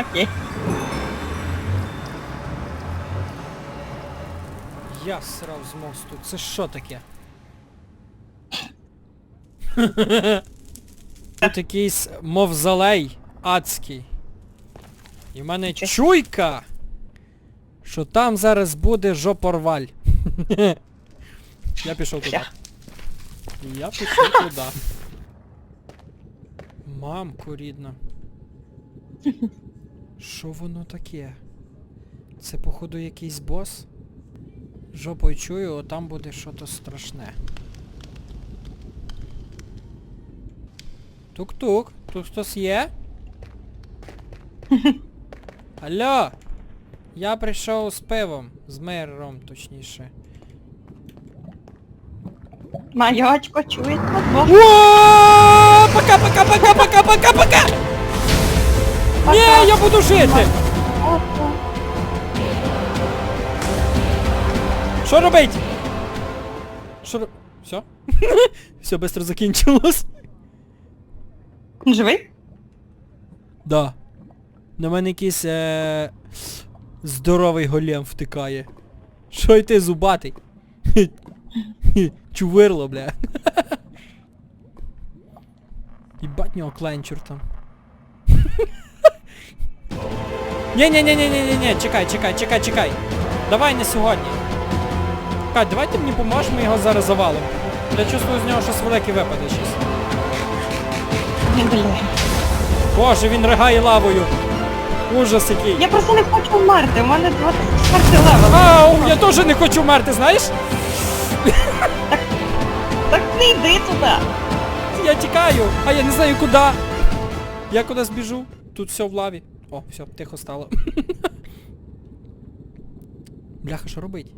Окей. Я срав з мосту. Це що таке? Тут якийсь мовзолей адський. І в мене чуйка, що там зараз буде жопорваль. Я пішов туди. Я пішов туди. Мамку рідна. Що воно таке? Це походу якийсь бос? Жопою чую, о, там буде щось страшне. Тук-тук, тут хтось є? Алло! Я прийшов з пивом, з мером, точніше. Маячко, чуєте? Бо Ні, я буду жити! Що робить? Що роб... Все? Все быстро закінчилось. Живий? Да. На мене якийсь е... здоровий голем втикає. Що й ти зубатий? Чувирло, бля. Їбать нього кленчур там. Ні-ні-ні-ні-ні-ні, чекай, чекай, чекай, чекай. Давай не сьогодні. Кать, давай ти мені поможеш, ми його зараз завалимо. Я чувствую з нього щось велике випаде щось. Боже, він ригає лавою. Ужас який. Я просто не хочу вмерти, у мене 24 левел. Ау, я теж не хочу вмерти, знаєш? Так не йди туди. Я тікаю, а я не знаю куди. Я кудись біжу. Тут все в лаві. О, все, тихо стало. Бляха, що робить?